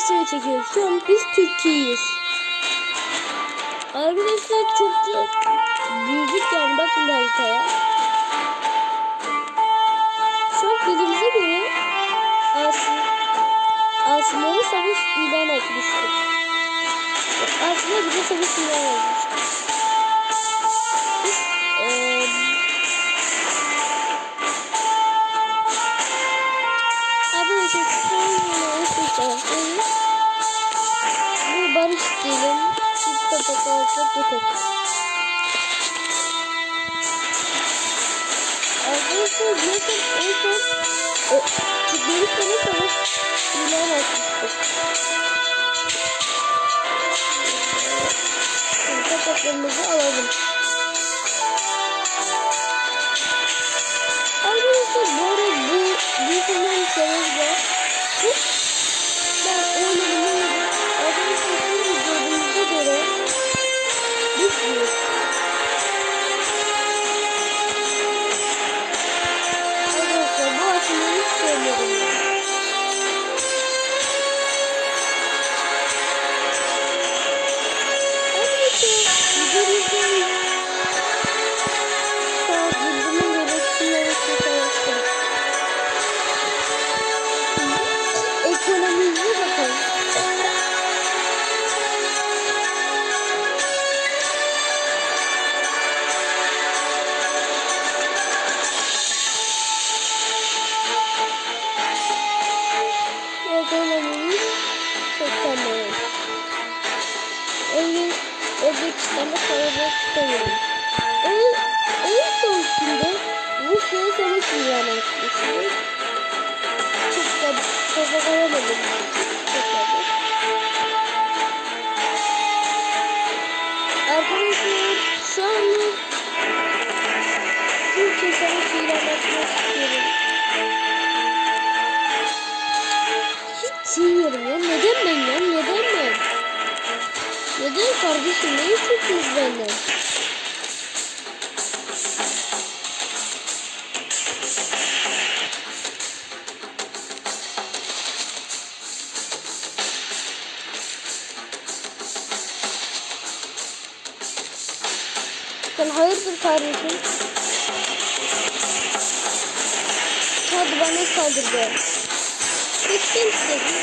video çekiyoruz. Şu an biz Türkiye'yiz. Arkadaşlar çok da büyüdük yani bakın bu haritaya. Şu an bildiğimize göre Asım, Asımları savaş ilan etmiştik. Aslında bize savaş ilan etmiştik. Taraftayız. Bu barış diyelim. Biz kapatalsak yeter. Arkadaşlar biliyorsun en son o, Türkmenistan'a savaş ilan etmiştik. Topraklarımızı alalım. Özbekistan'da kalabalık istemiyorum. En, en son günde Rusya'ya savaş ilan etmişti. Çok da toparlayamadım. Tekrardan. Arkadaşlar şu anda Türkiye savaş ilan etmek istiyorum. Hiç sevmiyorum ya. Neden ben ya? Neden? Neden kardeşim? Ne istiyorsunuz benden? Sen hayırdır kardeşim? Hadi bana saldırdı. Bekleyin istedim.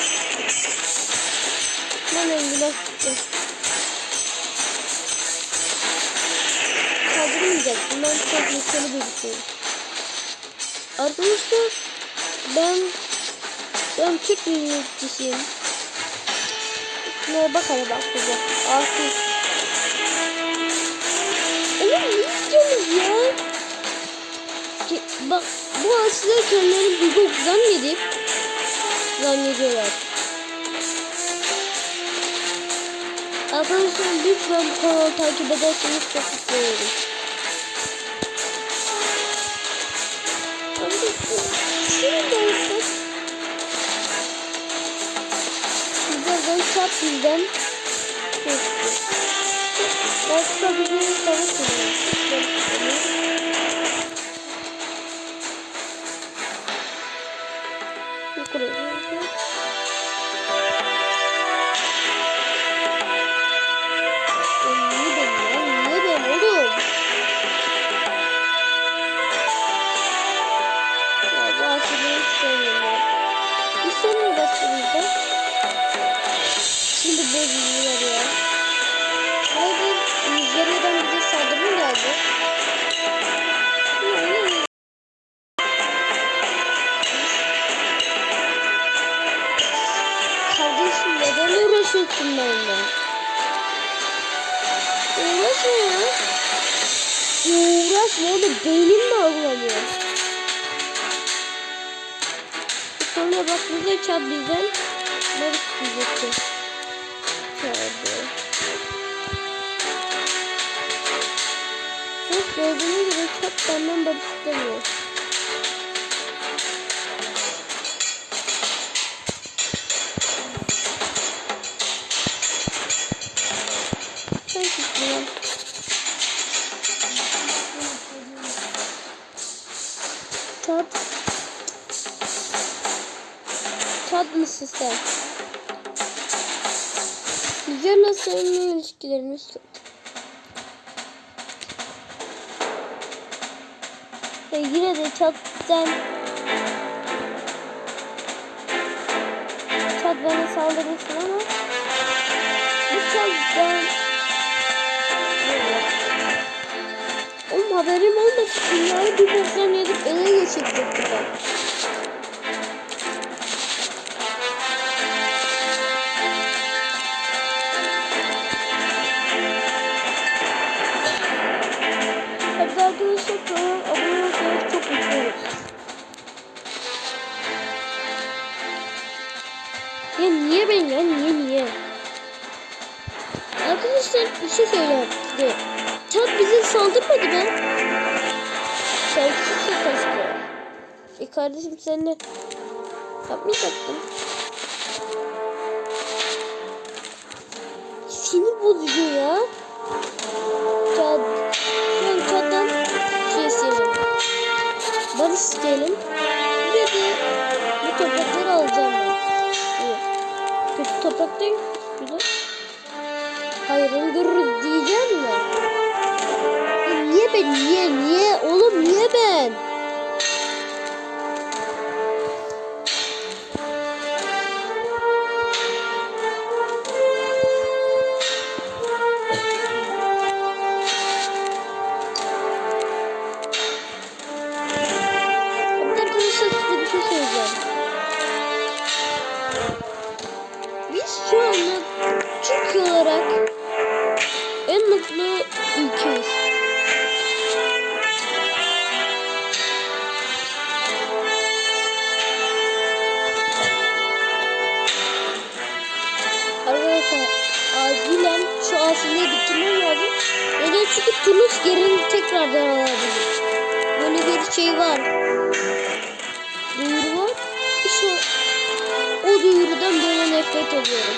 Ben öldüler tuttum. Saldırmayacaktım. Ben çok yükseli birisiyim. Arkadaşlar ben ben Türk milliyetçisiyim. Şuna bak hele bak bize. Asıl. Oğlum ne istiyorsunuz ya? Ki, bak bu aslında kendileri bir bok zannedip zannediyorlar. Arkadaşlar lütfen kanalı takip ederseniz çok mutlu olurum. Birazdan çap bizden geçti. Başka bir Uğraşma oğlum beynim de algılamıyor. Sonra bak bize çap bizden barış diyecekti. Çağırdı. Çok gördüğüne göre çap benden barış istemiyor. Çat mısın sen? Nijer'le seninle ilişkilerimiz çok. Ve yine de çattan çat bana saldırmışsın ama bu çattan Oğlum haberim olmasın. Dünyayı bir pozisyon edip ele geçirecektim Bize saldırmadı be. Selçuk'sa kaçtı. E kardeşim sen de yapmayacaktın. Sinir bozucu ya. Çat, şu an çattan şey isteyelim. Barış isteyelim. Bir de bu toprakları alacağım ben. İyi. Kötü toprak değil. Güzel. Hayrını görürüz diyeceğim mi? Ben? Niye? Niye? Oğlum niye ben? Şey şu anda Türkiye olarak en mutlu ülkeyiz. Yerini tekrardan alabilir. Böyle bir şey var. Duyuru var. İşte o duyurudan böyle nefret ediyorum.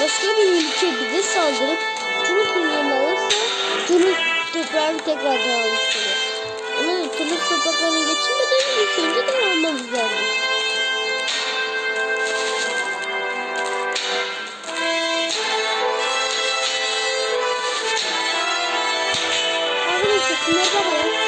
Başka bir ülke bize saldırıp Tunus'un yerini alırsa Tunus toprağını tekrardan almış olur. Ama Tunus topraklarını geçirmeden ilk önce de almamız lazım. Arkadaşlar şuna bakın. Bak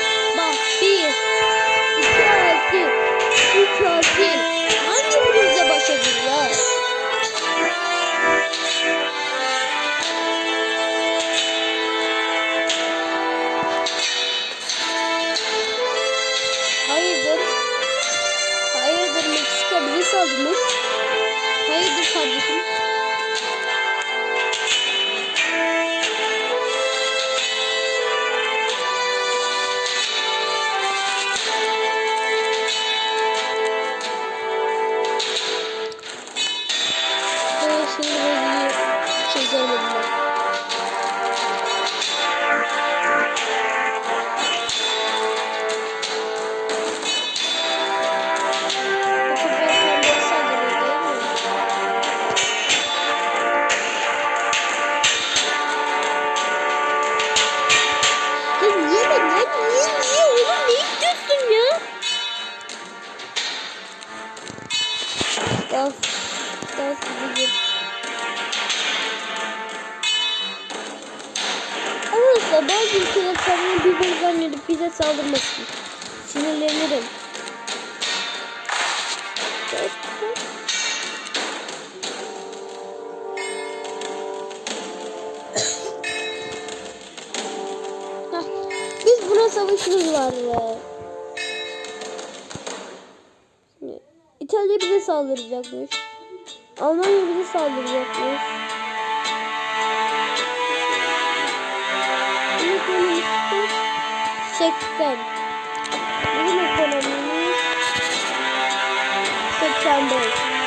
dans edeceğim. Arkadaşlar bazı ülkeler kendini bir zannedip bize saldırmasın. Sinirlenirim. Biz buna savaşırız var be. İtalya bize saldıracakmış. Almanya bize saldıracakmış. Kaç? 80. Bizim ekonomimiz 85.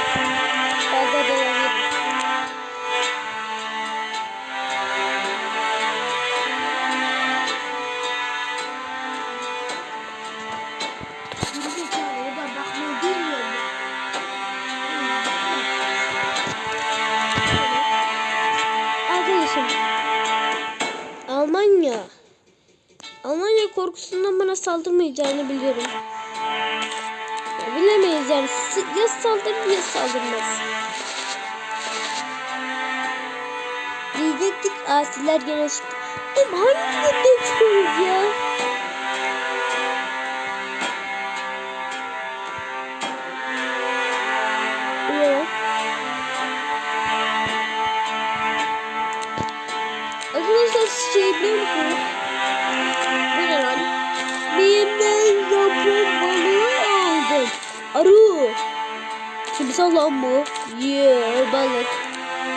Yani ya saldırır ya saldırmaz. Diyecektik asiler gene çıktı. Oğlum hangi bekliyoruz ya? Timsah lan bu. Yeah balık.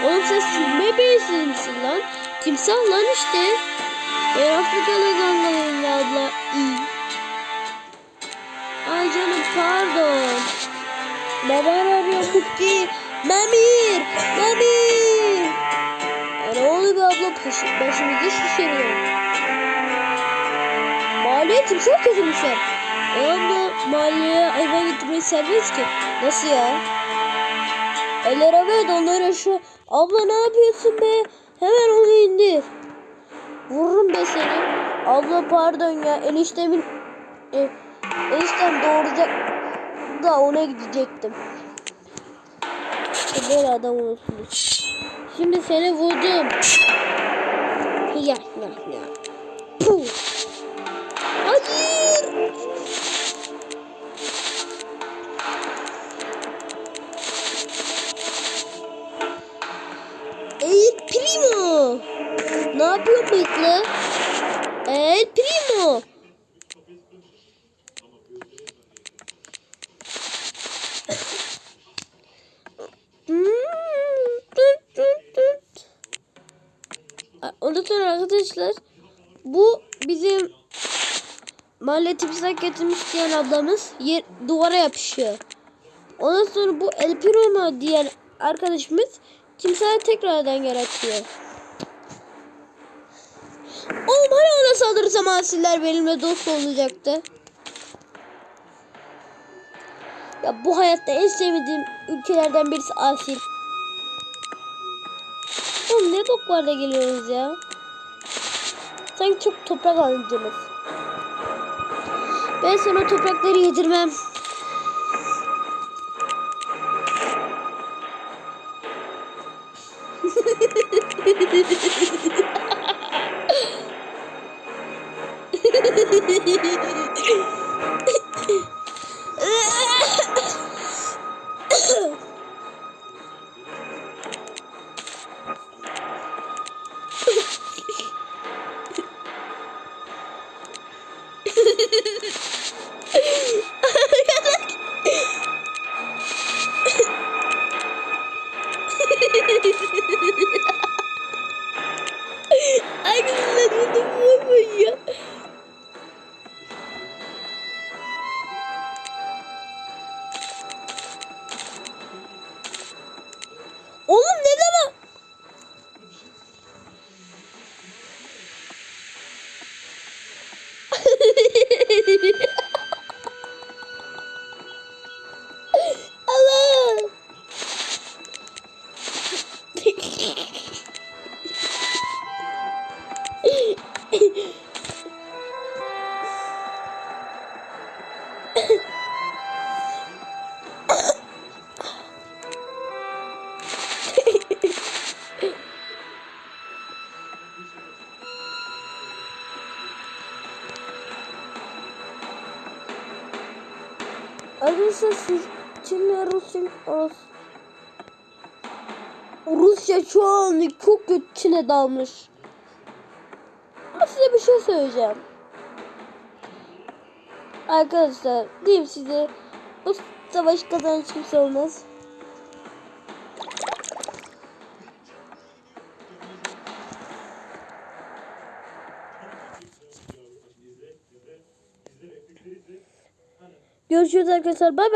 Oğlum sen silme beysi misin lan? Timsah lan işte. Ben Afrikalı gangalıyım abla. İyi. Ay canım pardon. Baban arıyor Kuki. Memir. Memir. Ya ne oluyor be abla? Baş, başımızı şişiriyor. Mahalleye timsah getirmişler. E abla mahalleye hayvan getirmeyi serbest ki. Nasıl ya? Eller havaya donları şu. Abla ne yapıyorsun be? Hemen onu indir. Vururum be seni. Abla pardon ya eniştemin e, eniştem doğuracak da ona gidecektim. İşte böyle adam olursunuz. Şimdi seni vurdum. Ya ya ya. Ondan arkadaşlar bu bizim mahalle timsah getirmiş diyen ablamız yer, duvara yapışıyor. Ondan sonra bu El Primo diyen arkadaşımız timsahı tekrardan yaratıyor. Oğlum hani ona saldırırsam asiller benimle dost olacaktı. Ya bu hayatta en sevmediğim ülkelerden birisi asil. Oğlum ne bok var da geliyoruz ya. Sanki çok toprak alacağız. Ben sana toprakları yedirmem. Ay Rusya şu an çok kötü Çin'e dalmış. Ama size bir şey söyleyeceğim. Arkadaşlar diyeyim size bu savaş kazanan kimse olmaz. Görüşürüz arkadaşlar. Bay bay.